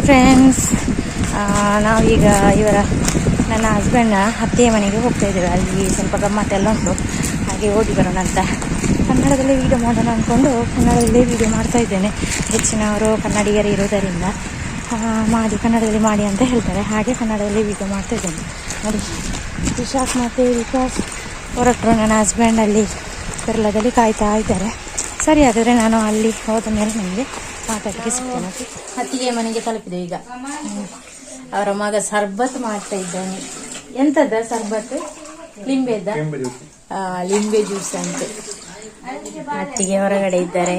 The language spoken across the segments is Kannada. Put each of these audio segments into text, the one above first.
ಹಾಯ್ ಫ್ರೆಂಡ್ಸ್ ನಾವೀಗ ಇವರ ನನ್ನ ಹಸ್ಬೆಂಡ್ನ ಅತ್ತೆಯ ಮನೆಗೆ ಹೋಗ್ತಾ ಇದ್ದೇವೆ. ಅಲ್ಲಿ ಸ್ವಲ್ಪ ಗಮ್ಮತ್ತೆಲ್ಲ ಉಂಟು. ಹಾಗೆ ಹೋಗಿ ಬರೋಣ ಅಂತ. ಕನ್ನಡದಲ್ಲೇ ವೀಡಿಯೋ ಮಾಡೋಣ ಅಂದ್ಕೊಂಡು ಕನ್ನಡದಲ್ಲೇ ವೀಡಿಯೋ ಮಾಡ್ತಾ ಇದ್ದೇನೆ. ಹೆಚ್ಚಿನವರು ಕನ್ನಡಿಗರು ಇರೋದರಿಂದ. ಮಾಡಿ, ಕನ್ನಡದಲ್ಲಿ ಮಾಡಿ ಅಂತ ಹೇಳ್ತಾರೆ. ಹಾಗೆ ಕನ್ನಡದಲ್ಲಿ ವೀಡಿಯೋ ಮಾಡ್ತಾ ಇದ್ದೇನೆ. ನೋಡಿ, ವಿಶಾಖ್ ಮತ್ತು ವಿಕಾಸ್ ಹೊರಟರು ನನ್ನ ಹಸ್ಬೆಂಡಲ್ಲಿ ಕೇರಳದಲ್ಲಿ ಕಾಯ್ತಾ ಇದ್ದಾರೆ. ಸರಿ ಹಾಗಾದರೆ ನಾನು ಅಲ್ಲಿ ಹೋದ ಮೇಲೆ ನಿಮಗೆ ಮಾತಾಡಲಿಕ್ಕೆ ಸಿಗ್ತೇನೆ? ಅತ್ತಿಗೆ ಮನೆಗೆ ತಲುಪಿದೆ ಈಗ. ಅವರ ಮಗ ಸರ್ಬತ್ ಮಾಡ್ತಾ ಇದ್ದಾನೆ. ಎಂತದ ಸರ್ಬತ್? ಲಿಂಬೆದ ಲಿಂಬೆ ಜ್ಯೂಸ್. ಅಂತೆ. ಅತ್ತಿಗೆ ಹೊರಗಡೆ ಇದ್ದಾರೆ.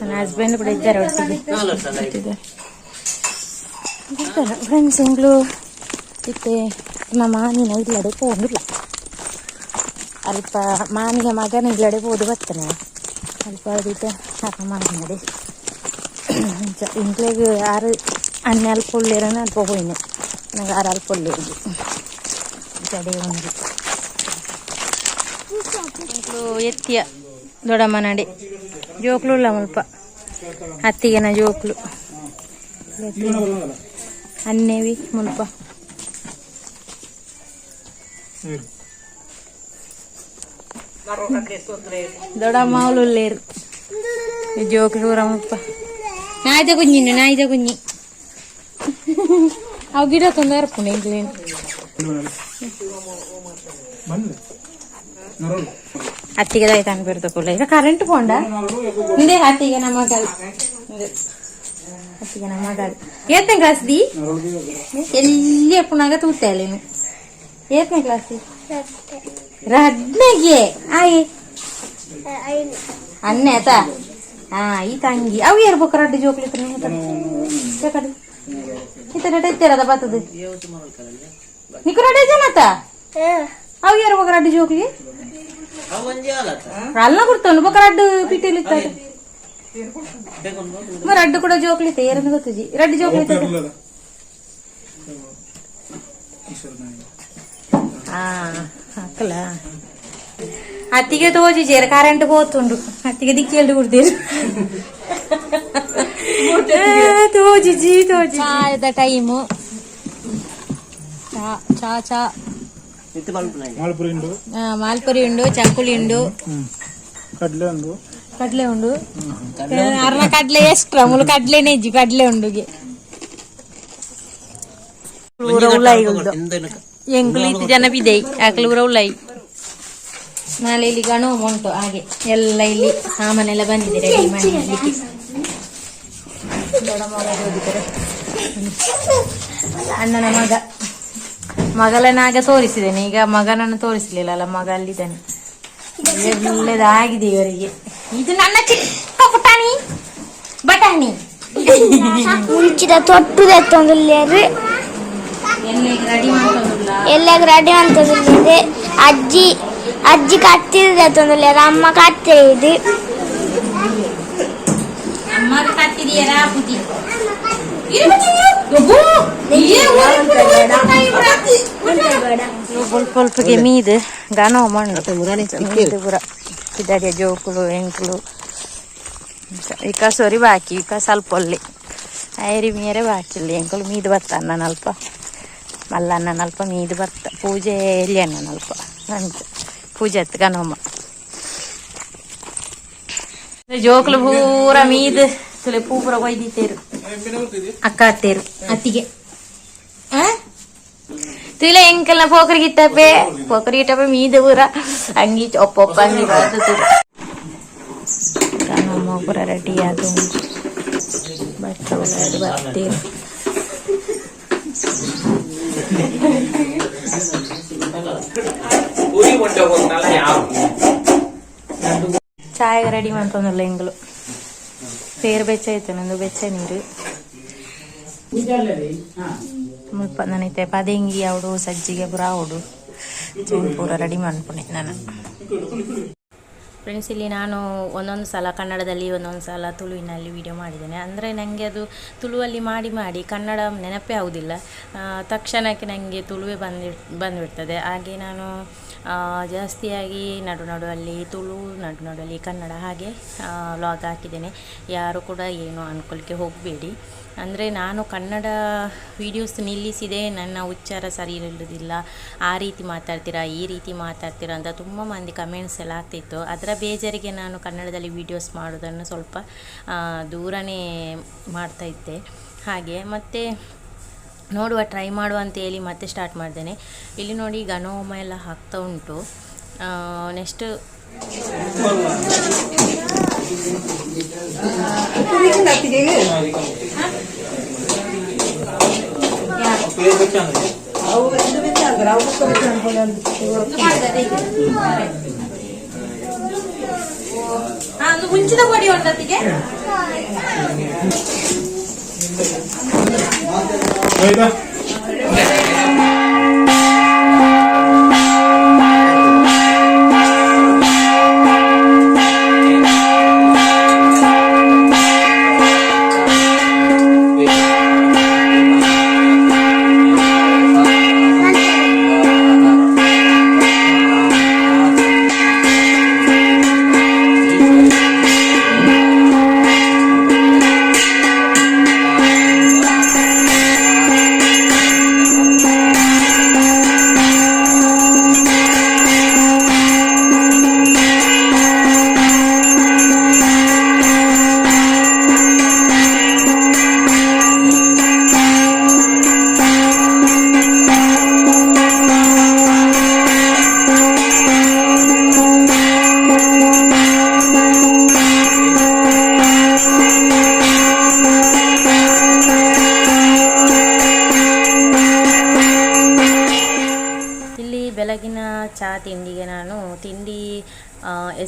ನನ್ನ ಹಸ್ಬೆಂಡ್ ಕೂಡ ಇದ್ದಾರೆ ಒಟ್ಟಿಗೆ. ಫ್ರೆಂಡ್ಸ್ ಇಂಗ್ಳು ಇತ್ತೆ ನಮ್ಮ ಮಾನಿನ ಅದಕ್ಕೆ ಪೋಂದಿಲ್ಲ ಅಲ್ಪ ಮಾನಿಗೆ ಮಗನ ಇಲ್ಲಡೆ ಪೋದು ಬರ್ತಾನೆ. ಅಲ್ಪ ಅದಕ್ಕೆ ಸಾಕ ಮಾಡಿನಡೆ ಇಂಟ್ಲೆಗ್ ಆರು ಅನ್ನ ಅಲ್ಪ ಉಳ್ಳೇರನ ಅಲ್ಪ ಹೋಯ್ನೆ ನನಗೆ ಆರು ಅಲ್ಪ ಉಳ್ಳಿರೋದು ಜಡೆ ಒಂದು. ಎತ್ತಿಯ ದೊಡ್ಡಮ್ಮ ನಡೆ. ಜೋಕ್ಲು ಇಲ್ಲ ಮುಲ್ಪ ಅತ್ತಿಗೆನ ಜೋಕ್ಲು. ಅನ್ನೇವಿ ಮುಲ್ಪ. ದೊಡ್ಡ ಮಾವುಲುಲ್ಲೇರು ಜೋಕರಮ್ಮಪ್ಪ ನಾಯ್ದ ಕುಂಜಿ ನಾಯ್ದ ಕುಂಜಿ ಅವು ಗಿಡ ತೊಂದರೆ ಪುಣೆ ಇಲ್ಲೇನು ಹತ್ತಿಗೆ ಆಯ್ತು ಅನ್ಬಿಡ್ತಕೊಳ್ಳ ಈಗ ಕರೆಂಟ್ ಪೋಂಡ ಹಿಂದೆ ಹತ್ತಿಗೆ ನಮ್ಮ ಮಗಳು ಹತ್ತಿಗೆ ನಮ್ಮ ಮಗಳು ಏತನೇ ಕ್ಲಾಸ್ ದಿ ಎಲ್ಲಿ ಪುನಾಗ ತೂತಾಳೇನು ಏತನೇ ಕ್ಲಾಸ್ ರಡ್ನೆಗೆ ಆಯಿ. ಅನ್ನೆ ಆತ? ಹಾ ಈ ತಂಗಿ. ಅವು ಏರ್ಬೇಕು ರಡ್ಡಿ ಜೋಕ್ಲಿ ಕಡೆ ಈತ ರೆಡ್ ಇತ್ತಿರದ ಬತ್ತದು ನಿಕ್ಕು ರೆಡ್ ಜನತ ಅವು ಏರ್ಬೇಕು ರಡ್ಡಿ ಜೋಕ್ಲಿ? ಅಲ್ಲ ಕೊಡ್ತಾನು ಬಕ ರಡ್ಡು ಪಿಟೀಲಿ ರಡ್ಡು ಕೂಡ ಜೋಕ್ಲಿ ಏರನ್ನು ಗೊತ್ತುಜಿ? ರಡ್ಡು ಜೋಕ್ಲಿ ಹಾ అక్కలా. అతిగా తోచి జీరకారెంట్ పోతుండు అతిగా దిక్కేళ్ళు కుడతారు. తోచి జీ. ఉండు చక్కులు ఉండు. కడ్లే ఉండు. కడ్లే ఉండు. అర్ర కడ్లే స్ట్రములు కడ్లే నెజ్జి కడ్లే ఉండు ఉండు ಎಂಕುಲು ಜನ ಬಿದೈ ಆಕಲು ಲೈ ನಾಳೆ ಇಲ್ಲಿ ಗಣೋ ಉಂಟು ಹಾಗೆ ಎಲ್ಲ ಇಲ್ಲಿ ಸಾಮಾನೆಲ್ಲ ಬಂದಿದೆ ರೆಡಿ ಮಾಡಿ ಅಣ್ಣನ ಮಗ ಮಗಳನ್ನಾಗ ತೋರಿಸಿದ್ದೇನೆ ಈಗ ಮಗನನ್ನು ತೋರಿಸಲಿಲ್ಲ ಅಲ್ಲ ಮಗ ಅಲ್ಲಿದ್ದಾನೆ ಒಳ್ಳೆದಾಗಿದೆ ಇವರಿಗೆ ಇದು ನನ್ನ ಚಿಕ್ಕ ಪುಟಾಣಿ ಬಟಾಣಿ ಮುಂಚಿದ ತೊಟ್ಟು ಎಣ್ಣೆಗೆ ರೆಡಿ ಮಾಡ್ಕೊಂಡಿಲ್ಲ ಎಲ್ಲ ರೆಡಿ ಅಂತಂದ್ರೆ ಅಜ್ಜಿ ಅಜ್ಜಿ ಕತ್ತಿದ ತೆತ್ತೊಂದುಲ್ಲೇರು ಅಮ್ಮ ಕತ್ತೆ ಇದು ಅಮ್ಮಗೆ ಕಟ್ಟಿದೀಯರಾ ಬುದ್ಧಿ ಸ್ವಲ್ಪ ಮೀದು ಗಾನ ಮಣ್ಣು ಮೀದು ಪೂರ ಕಿದಡಿಯ ಜೋಕುಲು ಎಂಕುಲು ಇಕ ಸೊರಿ ಬಾಕಿ ಇಕ ಸ್ವಲ್ಪ ಒಳ್ಳೆ ಐರಿ ಮೀರೆ ಬಾಕಿಲ್ಲ ಎಂಕುಲು ಮೀದು ಬರ್ತ ಅನ್ನ ಅಲ್ಪ ಮಲ್ಲನ್ನ ಅಲ್ಪ ಮೀದು ಬರ್ತ ಪೂಜೆ ಎಲ್ಲಿ ಅನ್ನ ಅಲ್ಪ ಅಂತ ಪೂಜೆ ಹತ್ತು ಗನೋಮ ಜೋಕುಲು ಪೂರ ಮೀದು ತುಲೆ ಪೂ ಪೂರ ಕೊಯ್ದಿತ್ತೇರು ಅಕ್ಕ ಅತ್ತೇರು ಅತ್ತಿಗೆ ಆ? ತುಲೆ ಎಂಕಲ್ನ ಪೋಕರಿ ಗಿಟ್ಟಪ್ಪೆ ಪೋಕರಿ ಗಿಟ್ಟಪ್ಪೆ ಮೀದು ಪೂರ ಅಂಗಿ ಒಪ್ಪ ಒಪ್ಪ ಅಂಗಿ ಬರ್ತದೆ ನಮ್ಮ ಪೂರ ರೆಡಿ ಅದು ಬಟ್ಟೆ ಒಳಗಡೆ ಬರ್ತೀರಿ ಚಾಯ್ ರೆಡಿ ಮಾಡ್ಕೊಂಡಲ್ಲ ಎಂಗ್ಳು ಪೇರು ಬೆಚ್ಚ ಐತೆ ನಂದು ಬೆಚ್ಚ ನೀರು ಮುಲ್ಪ ನನೈತೆ ಪದಂಗಿ ಅವಡು ಸಜ್ಜಿಗೆ ಪೂರ ಅವಡು ಚೇನ್ ಪೂರ ರೆಡಿ ಮಾಡ್ಕೊಂಡೆ ನಾನು ಫ್ರೆಂಡ್ಸ್ ಇಲ್ಲಿ ನಾನು ಒಂದೊಂದು ಸಲ ಕನ್ನಡದಲ್ಲಿ, ಒಂದೊಂದು ಸಲ ತುಳುವಿನಲ್ಲಿ ವಿಡಿಯೋ ಮಾಡಿದ್ದೇನೆ. ಅಂದರೆ ನನಗೆ ಅದು ತುಳುವಲ್ಲಿ ಮಾಡಿ ಮಾಡಿ ಕನ್ನಡ ನೆನಪೇ ಆಗುವುದಿಲ್ಲ ತಕ್ಷಣಕ್ಕೆ ನನಗೆ ತುಳುವೇ ಬಂದಿ, ಬಂದುಬಿಡ್ತದೆ. ಹಾಗೆ ನಾನು ಜಾಸ್ತಿಯಾಗಿ ನಡು ನಡುವಲ್ಲಿ ತುಳು, ನಡು ನಡುವಲ್ಲಿ ಕನ್ನಡ ಹಾಗೆ ಲಾಗ್ ಹಾಕಿದ್ದೇನೆ. ಯಾರು ಕೂಡ ಏನು ಅಂದ್ಕೊಳ್ಳಿಕ್ಕೆ ಹೋಗಬೇಡಿ. ಅಂದರೆ ನಾನು ಕನ್ನಡ ವೀಡಿಯೋಸ್ ನಿಲ್ಲಿಸಿದೆ, ನನ್ನ ಉಚ್ಚಾರ ಸರಿ ಇರುವುದಿಲ್ಲ ಆ ರೀತಿ ಮಾತಾಡ್ತೀರಾ, ಈ ರೀತಿ ಮಾತಾಡ್ತೀರಾ ಅಂತ ತುಂಬ ಮಂದಿ ಕಮೆಂಟ್ಸ್ ಎಲ್ಲ ಆಗ್ತಿತ್ತು. ಅದರ ಬೇಜಾರಿಗೆ ನಾನು ಕನ್ನಡದಲ್ಲಿ ವೀಡಿಯೋಸ್ ಮಾಡೋದನ್ನು ಸ್ವಲ್ಪ ದೂರನೇ ಮಾಡ್ತಾ ಇದ್ದೆ. ಹಾಗೆ, ಮತ್ತು ನೋಡುವ ಟ್ರೈ ಮಾಡುವ ಅಂತ ಹೇಳಿ ಮತ್ತೆ ಸ್ಟಾರ್ಟ್ ಮಾಡಿದ್ದೇನೆ ಇಲ್ಲಿ ನೋಡಿ ಘನೋಮ ಎಲ್ಲ ಹಾಕ್ತಾ ಉಂಟು. ನೆಕ್ಸ್ಟ್ ಮುಂಚಿನ ಕೊಡಿ ಒಂದತ್ತಿಗೆ ಆಯ್ತಾ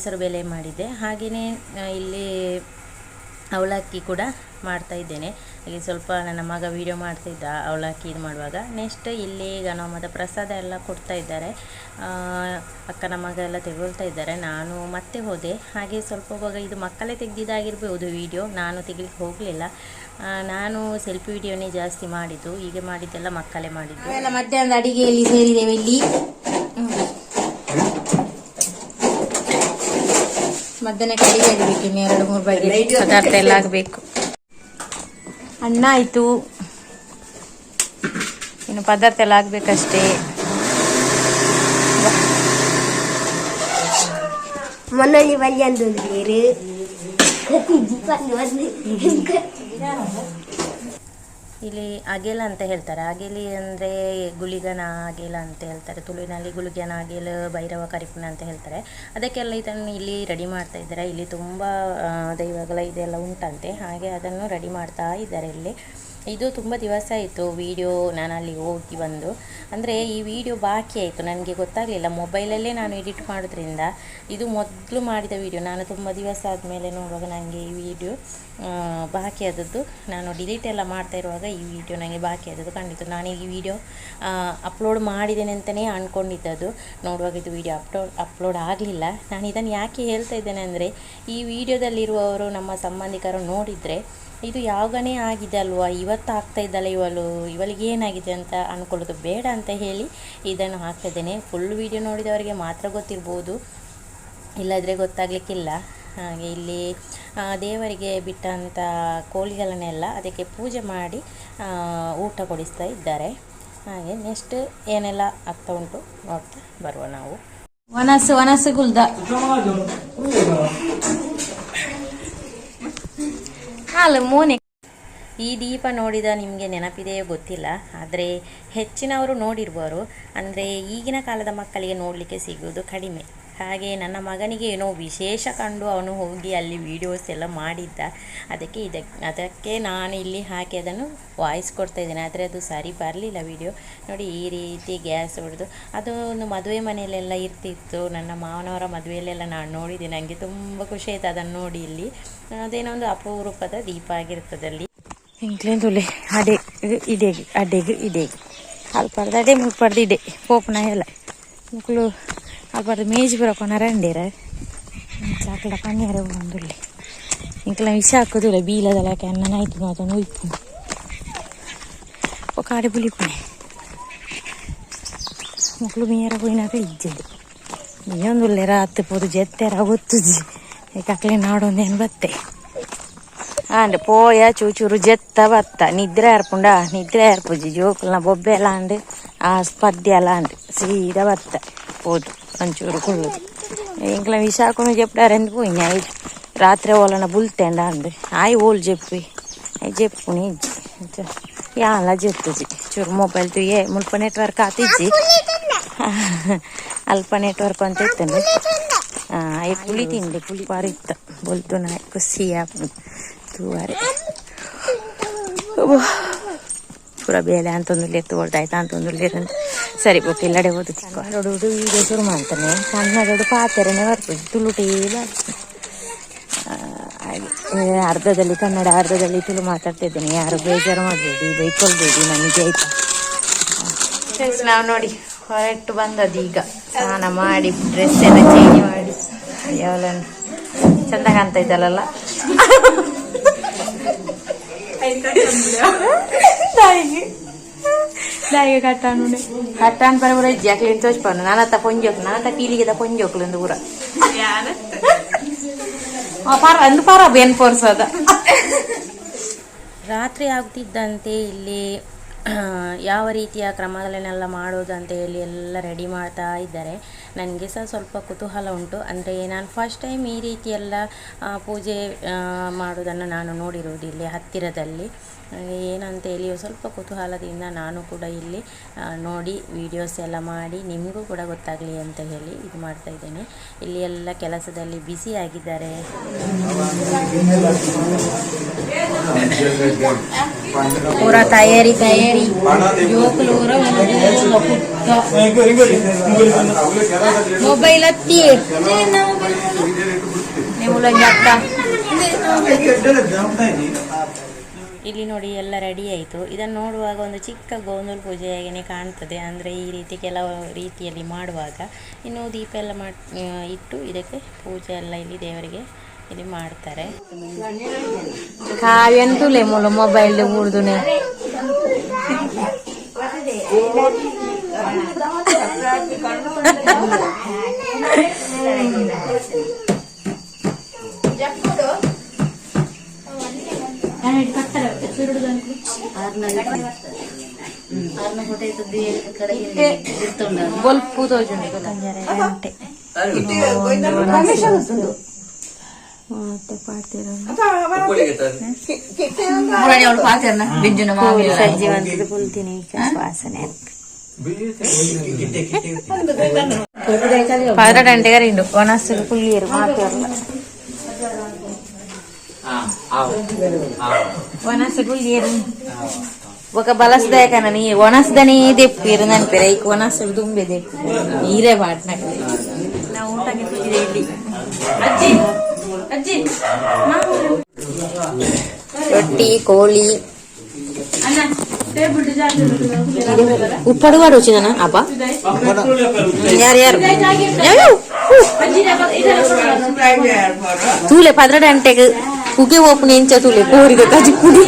ಆ, ಹೆಸರು ಬೇಳೆ ಮಾಡಿದ್ದೆ ಹಾಗೆಯೇ ಇಲ್ಲಿ ಅವಲಕ್ಕಿ ಕೂಡ ಮಾಡ್ತಾ ಇದ್ದೇನೆ. ಹಾಗೆ ಸ್ವಲ್ಪ ನನ್ನ ಮಗ ವೀಡಿಯೋ ಮಾಡ್ತಾ ಇದ್ದ ಅವಲಕ್ಕಿ ಇದು ಮಾಡುವಾಗ. ನೆಕ್ಸ್ಟ್ ಇಲ್ಲಿ ಗನಮದ ಪ್ರಸಾದ ಎಲ್ಲ ಕೊಡ್ತಾ ಇದ್ದಾರೆ. ಅಕ್ಕನ ಮಗ ಎಲ್ಲ ತೆಗೊಳ್ತಾ ಇದ್ದಾರೆ. ನಾನು ಮತ್ತೆ ಹೋದೆ. ಹಾಗೆ ಸ್ವಲ್ಪ ಹೋಗುವಾಗ ಇದು ಮಕ್ಕಳೇ ತೆಗೆದಿದ್ದಾಗಿರ್ಬೋದು ವಿಡಿಯೋ ನಾನು ತೆಗಿಲಿಕ್ಕೆ ಹೋಗಲಿಲ್ಲ. ನಾನು ಸೆಲ್ಫಿ ವಿಡಿಯೋನೇ ಜಾಸ್ತಿ ಮಾಡಿದ್ದು. ಹೀಗೆ ಮಾಡಿದ್ದೆಲ್ಲ ಮಕ್ಕಳೇ ಮಾಡಿದ್ದು. ಮಧ್ಯಾಹ್ನದ ಅಡಿಗೆಯಲ್ಲಿ ಸೇರಿದ್ದೇವೆ ಇಲ್ಲಿ. ಮಧ್ಯಾಹ್ನಕ್ಕೆ ಕಡಿಗೆ ಆಗಬೇಕು ಇನ್ನು ಎರಡು ಮೂರು ಬಗೆ ಪದಾರ್ಥ ಎಲ್ಲ ಆಗಬೇಕು ಅನ್ನ ಆಯಿತು. ಇನ್ನು ಪದಾರ್ಥ ಎಲ್ಲ ಆಗಬೇಕಷ್ಟೇ ಮೊನ್ನಲ್ಲಿ ಬಲ್ಲಿ ಅಂದು ಬೇರೆ. ಇಲ್ಲಿ ಅಗೆಲ ಅಂತ ಹೇಳ್ತಾರೆ. ಅಗೆಲಿ ಅಂದರೆ ಗುಳಿಗನ ಅಗೆಲ ಅಂತ ಹೇಳ್ತಾರೆ. ತುಳುವಿನಲ್ಲಿ ಗುಳಿಗನ ಅಗೆಲ, ಭೈರವ ಕರಿಪುನ ಅಂತ ಹೇಳ್ತಾರೆ. ಅದಕ್ಕೆಲ್ಲ ಇದನ್ನು ಇಲ್ಲಿ ರೆಡಿ ಮಾಡ್ತಾ ಇದ್ದಾರೆ. ಇಲ್ಲಿ ತುಂಬ ದೈವಗಳ ಇದೆಲ್ಲ ಉಂಟಂತೆ. ಹಾಗೆ ಅದನ್ನು ರೆಡಿ ಮಾಡ್ತಾ ಇದ್ದಾರೆ ಇಲ್ಲಿ. ಇದು ತುಂಬ ದಿವಸ ಆಯಿತು ವಿಡಿಯೋ ನಾನು ಅಲ್ಲಿ ಹೋಗಿ ಬಂದು. ಅಂದರೆ ಈ ವಿಡಿಯೋ ಬಾಕಿ ಆಯಿತು, ನನಗೆ ಗೊತ್ತಾಗಲಿಲ್ಲ. ಮೊಬೈಲಲ್ಲೇ ನಾನು ಎಡಿಟ್ ಮಾಡೋದ್ರಿಂದ ಇದು ಮೊದಲು ಮಾಡಿದ ವಿಡಿಯೋ. ನಾನು ತುಂಬ ದಿವಸ ಆದಮೇಲೆ ನೋಡುವಾಗ ನನಗೆ ಈ ವಿಡಿಯೋ ಬಾಕಿ ಆದದ್ದು. ನಾನು ಡಿಲೀಟ್ ಎಲ್ಲ ಮಾಡ್ತಾ ಇರುವಾಗ ಈ ವಿಡಿಯೋ ನನಗೆ ಬಾಕಿ ಆದದ್ದು ಕಂಡಿತು. ನಾನು ಈ ವಿಡಿಯೋ ಅಪ್ಲೋಡ್ ಮಾಡಿದ್ದೇನೆ ಅಂತಲೇ ಅಂದ್ಕೊಂಡಿದ್ದದ್ದು ನೋಡುವಾಗ ಇದು ವಿಡಿಯೋ ಅಪ್ಲೋಡ್ ಅಪ್ಲೋಡ್ ಆಗಲಿಲ್ಲ. ನಾನು ಇದನ್ನು ಯಾಕೆ ಹೇಳ್ತಾ ಇದ್ದೇನೆ ಅಂದರೆ, ಈ ವಿಡಿಯೋದಲ್ಲಿರುವವರು, ನಮ್ಮ ಸಂಬಂಧಿಕರು ನೋಡಿದರೆ ಇದು ಯಾವಾಗನೇ ಆಗಿದೆ ಅಲ್ವಾ? ಇವತ್ತು ಆಗ್ತಾ ಇದ್ದಾಳೆ ಇವಳು. ಇವಳಿಗೆ ಏನಾಗಿದೆ ಅಂತ ಅಂದ್ಕೊಳ್ಳೋದು ಬೇಡ ಅಂತ ಹೇಳಿ ಇದನ್ನು ಹಾಕ್ತಾ ಇದ್ದೇನೆ. ಫುಲ್ ವಿಡಿಯೋ ನೋಡಿದವರಿಗೆ ಮಾತ್ರ ಗೊತ್ತಿರ್ಬೋದು. ಇಲ್ಲದ್ರೆ ಗೊತ್ತಾಗಲಿಕ್ಕಿಲ್ಲ. ಹಾಗೆ ಇಲ್ಲಿ ದೇವರಿಗೆ ಬಿಟ್ಟಂಥ ಕೋಳಿಗಳನ್ನೆಲ್ಲ ಅದಕ್ಕೆ ಪೂಜೆ ಮಾಡಿ ಊಟ ಕೊಡಿಸ್ತಾ ಇದ್ದಾರೆ. ಹಾಗೆ ನೆಕ್ಸ್ಟ್ ಏನೆಲ್ಲ ಆಗ್ತಾ ಉಂಟು ನೋಡ್ತಾ ಬರುವ ನಾವು. ವನಸು ವನಸು ಗುಲ್ದ ಅಲ್ಲ ಮೋನೆ. ಈ ದೀಪ ನೋಡಿದ ನಿಮಗೆ ನೆನಪಿದೆಯೋ ಗೊತ್ತಿಲ್ಲ, ಆದರೆ ಹೆಚ್ಚಿನವರು ನೋಡಿರುವರು ಅಂದರೆ ಈಗಿನ ಕಾಲದ ಮಕ್ಕಳಿಗೆ ನೋಡಲಿಕ್ಕೆ ಸಿಗುವುದು ಕಡಿಮೆ. ಹಾಗೆ ನನ್ನ ಮಗನಿಗೆ ಏನೋ ವಿಶೇಷ ಕಂಡು ಅವನು ಹೋಗಿ ಅಲ್ಲಿ ವೀಡಿಯೋಸ್ ಎಲ್ಲ ಮಾಡಿದ್ದ. ಅದಕ್ಕೆ ಇದಕ್ಕೆ ಅದಕ್ಕೆ ನಾನು ಇಲ್ಲಿ ಹಾಕಿ ಅದನ್ನು ವಾಯ್ಸ್ ಕೊಡ್ತಾ ಇದ್ದೇನೆ. ಆದರೆ ಅದು ಸರಿ ಬರಲಿಲ್ಲ ವಿಡಿಯೋ ನೋಡಿ ಈ ರೀತಿ ಗ್ಯಾಸ್ ಹೊಡೆದು, ಅದು ಒಂದು ಮದುವೆ ಮನೆಯಲ್ಲೆಲ್ಲ ಇರ್ತಿತ್ತು. ನನ್ನ ಮಾವನವರ ಮದುವೆಯಲ್ಲೆಲ್ಲ ನಾನು ನೋಡಿದೆ ನನಗೆ ತುಂಬ ಖುಷಿ ಆಯಿತು ಅದನ್ನು ನೋಡಿ ಇಲ್ಲಿ. ಅದೇನೋ ಒಂದು ಅಪರೂಪದ ದೀಪ ಆಗಿರ್ತದೆ ಅಲ್ಲಿ. ಇಂಕ್ಲೇಂದುಲೆ ಅಡೆಗ್ ಇದೆ ಅಡೆಗೆ, ಇಡೆಗ್. ಅಲ್ಪರ್ದ ಅಡೆ ಮುಲ್ಪರ್ದ ಇದೆ ಪೋಪನ ಎಲ್ಲ. ಮುಕ್ಳು. అప్పుడు మేజి కూడా కొనరండి అక్కడ పని ఎరవందులే ఇంకలా విశాఖదులే బీలదలక అన్న నైట్ మాత్రం ఉప్పు ఒక అడుపులు ఇప్పుడే మొక్కలు మీర పోయినాక ఇచ్చేది బియ్యందులే రాత్రి పోదు జెత్తేరా ఒత్తుది ఇక అక్కలే నాడొంది అని బత్తే అండ్ పోయా చూచూరు జెత్త బత్త నిద్ర ఏర్పుండా నిద్ర ఏర్పుజి జోకుల బొబ్బేలా అండి ఆ స్పద్యాలా అండి సీదా బత్త పోదు మంచూరుకుళ్ళు ఇంకా విశాఖను చెప్పడారెందు పోయింది అవి రాత్రి వాళ్ళని బుల్తేండా అంది ఆయి ఓళ్ళు చెప్పి అవి చెప్పుకుని అలా చెప్తుంది చూరు మొబైల్ ఏ ముಲ್ಪ నెట్వర్క్ అతిచ్చి అల్ప నెట్వర్క్ అంత ఎత్తుంది అవి పులి తిండి పులి పారిత బొలుతున్నాయి కుసియా తూవారి ಪೂರ ಬೇಲೆ ಅಂತಂದು ಎತ್ತು ಒಂದು ಅಂತಂದು ಸರಿ ಬೋಕ್ ಎಲ್ಲಡೆ ಓದು ಹೊಡೋದು ಈಗ ಶುರು ಮಾಡ್ತಾನೆ. ಕನ್ನಡೋಡು ಪಾತ್ರೆನೇ ಬರ್ತದೆ ತುಳುಟೇ ಬರ್ತದೆ ಹಾಗೆ. ಅರ್ಧದಲ್ಲಿ ಕನ್ನಡ ಅರ್ಧದಲ್ಲಿ ತುಳು ಮಾತಾಡ್ತಿದ್ದೀನಿ ಯಾರು ಬೇಜಾರು ಮಾಡಬೇಡಿ ಬೈಕೊಳ್ಬೇಡಿ ನನಗೆ ಆಯ್ತಾ? ಫ್ರೆಂಡ್ಸ್ ನಾವು ನೋಡಿ ಹೊರಟು ಬಂದದ್ದು ಈಗ. ಸ್ನಾನ ಮಾಡಿ ಡ್ರೆಸ್ ಎಲ್ಲ ಚೇಂಜ್ ಮಾಡಿ. ಯಾವಲ್ಲ ಚಂದ ಕಾಣ್ತಾ ಇದ್ದಲ್ಲ ತಾಯಿಗೆ ತಾಯಿಗೆ ಕಟ್ಟಾನು ಕಟ್ಟಾನ್ ಪೂರ ಇಜ್ಜಿ ಅಕ್ಲಿಂದ ತೋಚ್ಪಾನು ನಾನತ್ತ ಪೊಂಜೋಕ್ಲು ನಾನತ್ತ ಪೀಲಿಗೆ ಪೊಂಜೋಕ್ಲು ಎಂದು ಪೂರ ಆ, ಪರ ಅಂದು ಪರ ಬೇನ್ ಪೋರ್ಸೋದ ರಾತ್ರಿ ಆಗ್ತಿದ್ದಂತೆ ಇಲ್ಲಿ ಯಾವ ರೀತಿಯ ಕ್ರಮಗಳನ್ನೆಲ್ಲ ಮಾಡೋದು ಅಂತ ಹೇಳಿ ಎಲ್ಲ ರೆಡಿ ಮಾಡ್ತಾ ಇದ್ದಾರೆ. ನನಗೆ ಸಹ ಸ್ವಲ್ಪ ಕುತೂಹಲ ಉಂಟು. ಅಂದರೆ ನಾನು ಫಸ್ಟ್ ಟೈಮ್ ಈ ರೀತಿಯೆಲ್ಲ ಪೂಜೆ ಮಾಡೋದನ್ನು ನಾನು ನೋಡಿರೋದು ಇಲ್ಲಿ ಹತ್ತಿರದಲ್ಲಿ. ನನಗೆ ಏನಂತ ಹೇಳಿ ಸ್ವಲ್ಪ ಕುತೂಹಲದಿಂದ ನಾನು ಕೂಡ ಇಲ್ಲಿ ನೋಡಿ ವಿಡಿಯೋಸ್ ಎಲ್ಲ ಮಾಡಿ ನಿಮಗೂ ಕೂಡ ಗೊತ್ತಾಗಲಿ ಅಂತ ಹೇಳಿ ಇದು ಮಾಡ್ತಾ ಇದ್ದೇನೆ. ಇಲ್ಲಿ ಎಲ್ಲ ಕೆಲಸದಲ್ಲಿ ಬ್ಯುಸಿ ಆಗಿದ್ದಾರೆ. ಪೂರ ತಯಾರಿ ತಯಾರಿ. ಮೊಬೈಲ್ ಹತ್ತಿ. ನೀವು ಇಲ್ಲಿ ನೋಡಿ ಎಲ್ಲ ರೆಡಿ ಆಯಿತು. ಇದನ್ನು ನೋಡುವಾಗ ಒಂದು ಚಿಕ್ಕ ಗೋಂದಲ್ ಪೂಜೆ ಹಾಗೆಯೇ ಕಾಣ್ತದೆ. ಅಂದರೆ ಈ ರೀತಿ ಕೆಲವು ರೀತಿಯಲ್ಲಿ ಮಾಡುವಾಗ. ಇನ್ನು ದೀಪ ಎಲ್ಲ ಮಾಡಿ ಇಟ್ಟು ಇದಕ್ಕೆ ಪೂಜೆ ಎಲ್ಲ ಇಲ್ಲಿ ದೇವರಿಗೆ ಇಲ್ಲಿ ಮಾಡ್ತಾರೆ. ಕಾವ್ಯಂತೂ ಮೂಲ ಮೊಬೈಲ್ ಊರ್ದುನೆ ತೋಜುಂಡು ಗಂಟೆ ಮತ್ತೆ ಪಾತಿರ ಸಜ್ಜಿ ಬಂತದ್ದು ಪುಲ್ತಿನಿ ವಾಸನೆ పదకొండు అంటే రెండు వనస్సులు పుల్లియరు మాట్లాడాల వనస్సు పుల్లియరు ఒక బలస్దాయకనని వనస్దని తెప్పిరు దాని పేరు ఈ వనస్సు దుంబೆ తెప్పు ఈరే పాడినట్టు నా ಊಟಕ್ಕೆ ತುಳಿದೆ ಇಲ್ಲಿ ಅಜ್ಜಿ ಅಜ್ಜಿ ರೊಟ್ಟಿ ಕೋಳಿ ಉಪ್ಪಡು ವಾಡು వచ్చిందనా ಅಪ್ಪ ಯಾರು ಯಾರು ಯಾರು ತೂಲೆ ಪದ್ರಡು ಗಂಟೆಗೆ ಉಗೆ ಓಪನ್ ಎಂಚ ತೂಲೆ ಕೋರಿದ ಕಜಿಪುಡಿ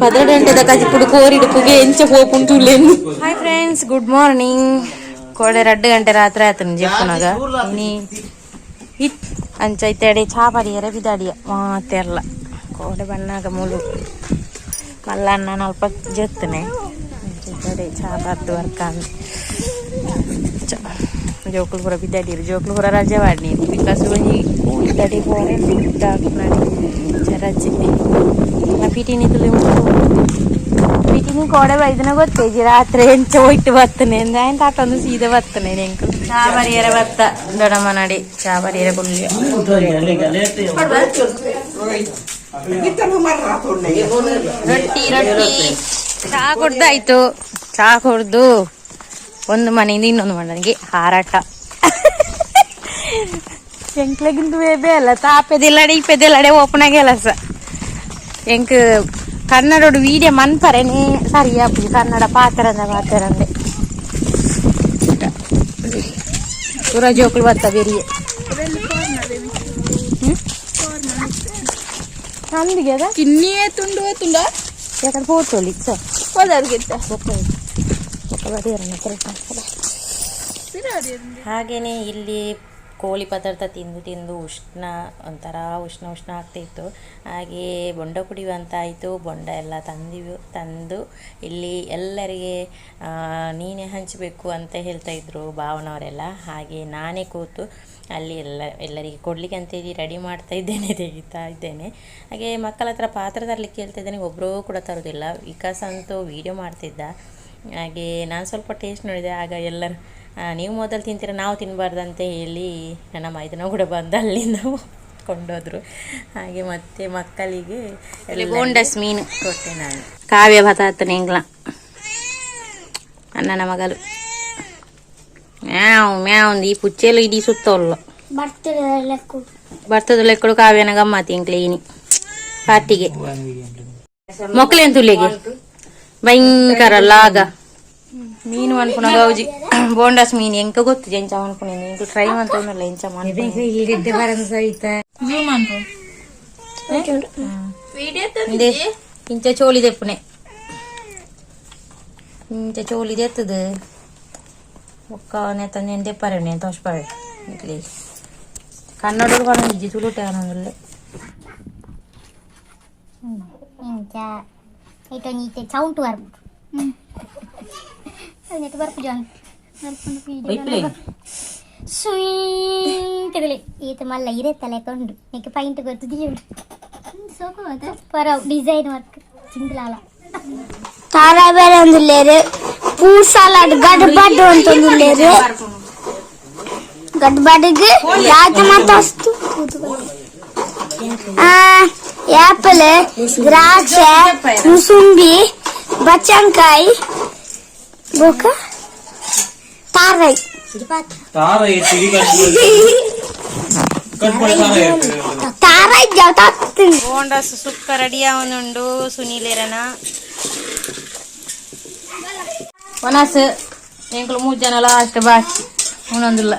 ಪದ್ರಡು ಗಂಟೆದ ಕಜಿಪುಡು ಕೋರಿದ ಪುಗೆ ಎಂಚ ಓಪನ್ ತೂಲೆ ಹಾಯ್ ಫ್ರೆಂಡ್ಸ್ ಗುಡ್ ಮಾರ್ನಿಂಗ್ ಕೋಡೆ ಎರಡು ಗಂಟೆ ರಾತ್ರಿ ಆತನ ಜಪ್ಪನಾಗ ನೀ ಇತ್ ಅಂಚೈತೆಡೆ ಚಾಪಡಿಯರ ಬಿದಾಡಿಯ ಮಾತೆಲ್ಲ ಕೋಡೆ ಬಣ್ಣಾಗ ಮುಳು ಮಲ್ಲಣ್ಣ ನಲ್ಪ ಜೊತ್ತನೆ ಅಂಚೈತೆಡೆ ಚಾಪದ್ದು ವರ್ಕ ಜೋಕುಲು ಪೂರ ಬಿದ್ದಾಡಿರು ಜೋಕುಲು ಪೂರ ರಜೆ ಮಾಡಿನಿ ಬಿಕಾಸ್ ಒಂಜಿ ಇದ್ದಾಡಿ ಪೋರೆ ಬಿದ್ದಾಕ್ನಾಡಿ ರಜೆ ನಾ ಪಿಟಿನಿ ತುಳಿ ಪಿಟಿನಿ ಕೋಡೆ ಬೈದನ ಗೊತ್ತೇಜಿ ರಾತ್ರಿ ಎಂಚ ಒಯ್ತು ಬತ್ತನೆ ಅಂದ್ರೆ ಆಯ್ತು ಆಟೊಂದು ಸೀದಾ ಬತ್ತನೆ ನೆಂಕು ಚಾ ಬರಿಯರ ಬತ್ತ ದೊಡಮ್ಮ ನಡಿ ಚಾ ಬರಿಯರ ಕುಳ್ಳಿ ರೊಟ್ಟಿ ರೊಟ್ಟಿ ಚಾ ಕುಡ್ದಾಯ್ತು ಚಾ ಕುಡ್ದು ಒಂದು ಮನೆಯಿಂದ ಇನ್ನೊಂದು ಮನೆಗೆ ಹಾರಾಟ ಎಂಕ್ಲಗಿಂದು ಬೇಬೆ ಅಲ್ಲ ತಾಪೆದಿಲ್ಲಡೆ ಇಪ್ಪೆದಿಲ್ಲಡೆ ಓಪನ್ ಕೆಲಸ ಎಂಕ್ ಕನ್ನಡೋಡು ವೀಡಿಯೋ ಮನ್ಪರೆನೆ ಸರಿಯಾ ಕನ್ನಡ ಪಾತ್ರಂದ ಪಾತ್ರಂದೆ ಪೂರ ಜೋಕುಲು ಬತ್ತ ಬೇರಿಯೇ ನಂದಿಗೆ ಅದ ಕಿನ್ನಿಯೇ ತುಂಡು ತುಂಡ ಯಾಕಂದ್ರೆ ಫೋಟೋಲಿ ಸೊ ಹೋದವ್ರಿಗಿತ್ತ ಹಾಗೆಯೇ ಇಲ್ಲಿ ಕೋಳಿ ಪದಾರ್ಥ ತಿಂದು ತಿಂದು ಉಷ್ಣ, ಒಂಥರ ಉಷ್ಣ ಉಷ್ಣ ಆಗ್ತಿತ್ತು ಹಾಗೆ ಬೊಂಡ ಕುಡಿಯುವಂತಾಯಿತು ಬೊಂಡ ಎಲ್ಲ ತಂದಿವು, ತಂದು ಇಲ್ಲಿ ಎಲ್ಲರಿಗೆ ನೀನೇ ಹಂಚಬೇಕು ಅಂತ ಹೇಳ್ತಾ ಇದ್ರು ಭಾವನವರೆಲ್ಲ. ಹಾಗೆ ನಾನೇ ಕೂತು ಅಲ್ಲಿ ಎಲ್ಲ, ಎಲ್ಲರಿಗೆ ಕೊಡಲಿಕ್ಕೆ ಅಂತೇಳಿ ರೆಡಿ ಮಾಡ್ತಾ ಇದ್ದೇನೆ, ತೆಗಿತಾ ಇದ್ದೇನೆ. ಹಾಗೆ ಮಕ್ಕಳ ಹತ್ರ ಪಾತ್ರ ತರಲಿಕ್ಕೆ ಹೇಳ್ತಾ ಇದ್ದೇನೆ. ಒಬ್ಬರೂ ಕೂಡ ತರೋದಿಲ್ಲ. ವಿಕಾಸ್ ಅಂತೂ ವೀಡಿಯೋ ಮಾಡ್ತಿದ್ದ. ಹಾಗೆ ನಾನು ಸ್ವಲ್ಪ ಟೇಸ್ಟ್ ನೋಡಿದೆ ಆಗ ಎಲ್ಲರೂ ನೀವು ಮೊದಲು ತಿಂತೀರ ನಾವು ತಿನ್ನಬಾರ್ದು ಅಂತ ಹೇಳಿ ನನ್ನ ಮೈದನ ಕೂಡ ಬಂದು ಅಲ್ಲಿಂದ ಕೊಂಡೋದ್ರು. ಹಾಗೆ ಮತ್ತೆ ಮಕ್ಕಳಿಗೆ ಬೋಂಡಸ್ ಮೀನು. ಕೊಟ್ಟೆ ನಾನು. ಕಾವ್ಯ ಭತಾತನೆ ಇಂಗ್ಲ ಅಣ್ಣನ ಮಗಳು. ಮ್ಯಾವ್ ಮ್ಯಾವ್ ಒಂದು ಈ ಪುಚ್ಚೆಲ್ಲ ಇಡೀ ಸುತ್ತೋಲ್ಲ ಬರ್ತದೆ ಲೆಕ್ಕ ಬರ್ತದ ಲೆಕ್ಕಡು ಕಾವ್ಯನ ಗಮ್ಮತಿ ಇಂಕ್ಲೇನಿ ಪಾರ್ಟಿಗೆ ಮಕ್ಕಳೇನು ತುಳಿಗೆ? ಭಯಂಕರ ಲಾಗ ಮೀನು ಅನ್ಕೊಂಡ ಗೌಜಿ ಬೋಂಡಾಸ್ ಮೀನು ಎಂಕ ಗೊತ್ತು ಎಂಚ ಅನ್ಕೊಂಡಿನಿ. ಎಂಕ ಟ್ರೈ ಅಂತ ಒಂದಲ್ಲ ಎಂಚ ಇಂಚ ಚೋಳಿ ದೆಪ್ಪುನೆ ಇಂಚ ಚೋಳಿ ದೆತ್ತದು ಒಕ್ಕ ನೆತ್ತ ನೆನ್ ದೆಪ್ಪರೆ ತೋಷ್ಪಾವೆ ಇಟ್ಲಿ ಕನ್ನಡರು ಕಾಣ ಇಜ್ಜಿ ತುಳುಟೆ ಅನ್ನೋದಿಲ್ಲ ಇಂಚ ಐತನಿ ಇತ್ತೆ ಸೌಂಡ್ ಬರ್ಬಿಟ್ಟು ಹ್ಞೂ ನೆಟ್ ಬರ್ಪು ಜಾನ್ ಸುಯಿಂತದಲ್ಲಿ ಈತ ಮಲ್ಲ ಇರೇ ತಲೆ ಕೊಂಡು నీకు పైంట్ కొద్ది దేవుడు సోకోదా పరవ్ డిజైన్ వర్క్. చిందులాల. తారాబేర అందులేరు పూసాలాడు గడ్డబాటు అంటుందిలేరు గడ్డబాటుకి రాజమాత వస్తూ ರಾಜ ಮತ್ತಷ್ಟು ಆಪಲ್ ದ್ರಾಕ್ಷೆ ಮುಸುಂಬಿ ಬಚ್ಚಂಕಾಯಿ ಬೋಕ ತಾರೈ ತಾರ ಎತ್ತಿಗೆ ಕಟ್ಪಡೆ ತಾರ ಎತ್ತಿಗೆ ತಾರೈ ಜವತಾತ್ತಿ ಬೋಂಡಾಸ್ ಸುಕ್ಕ ರೆಡಿ ಅವನುಂಡು ಸುನೀಲೇರನ ಒನಸ್ ಎಂಕಲು ಮೂರು ಜನ ಲಾಸ್ಟ್ ಬಾಕಿ ಉಣೊಂದಿಲ್ಲ